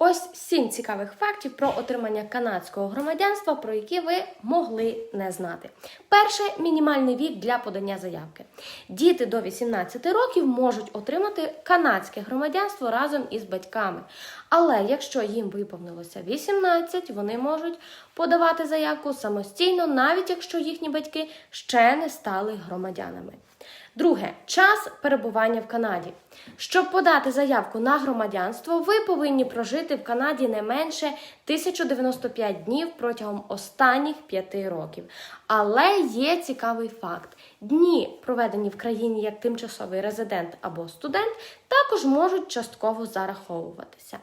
Ось сім цікавих фактів про отримання канадського громадянства, про які ви могли не знати. Перше мінімальний вік для подання заявки. Діти до 18 років можуть отримати канадське громадянство разом із батьками. Але якщо їм виповнилося 18, вони можуть подавати заявку самостійно, навіть якщо їхні батьки ще не стали громадянами. Друге час перебування в Канаді. Щоб подати заявку на громадянство, ви повинні прожити в Канаді не менше 1095 днів протягом останніх 5 років. Але є цікавий факт: дні, проведені в країні як тимчасовий резидент або студент, також можуть частково зараховуватися.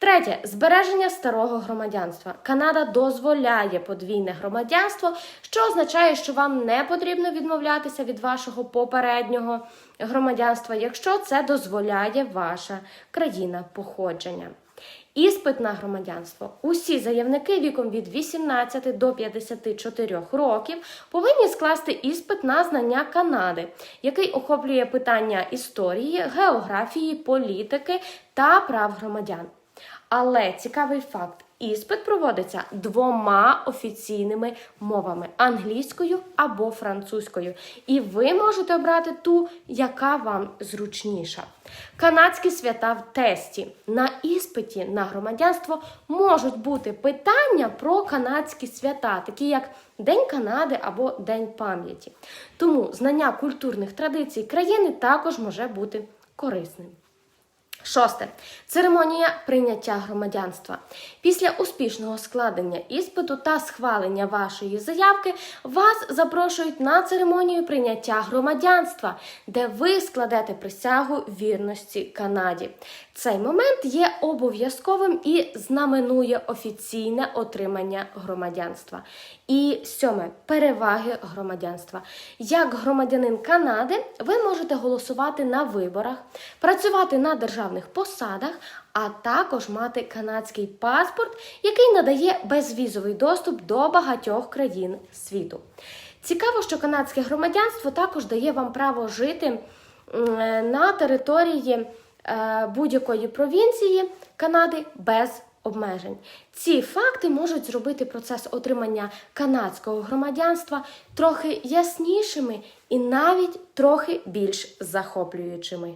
Третє збереження старого громадянства. Канада дозволяє подвійне громадянство, що означає, що вам не потрібно відмовлятися від вашого попереднього громадянства, якщо це дозволяє ваша країна походження. Іспит на громадянство. Усі заявники віком від 18 до 54 років повинні скласти іспит на знання Канади, який охоплює питання історії, географії, політики та прав громадян. Але цікавий факт: іспит проводиться двома офіційними мовами англійською або французькою. І ви можете обрати ту, яка вам зручніша. Канадські свята в тесті на іспиті на громадянство можуть бути питання про канадські свята, такі як День Канади або День пам'яті. Тому знання культурних традицій країни також може бути корисним. Шосте церемонія прийняття громадянства. Після успішного складення іспиту та схвалення вашої заявки вас запрошують на церемонію прийняття громадянства, де ви складете присягу вірності Канаді. Цей момент є обов'язковим і знаменує офіційне отримання громадянства. І сьоме переваги громадянства. Як громадянин Канади, ви можете голосувати на виборах, працювати на державних посадах, а також мати канадський паспорт, який надає безвізовий доступ до багатьох країн світу. Цікаво, що канадське громадянство також дає вам право жити на території е, будь-якої провінції Канади без обмежень. Ці факти можуть зробити процес отримання канадського громадянства трохи яснішими і навіть трохи більш захоплюючими.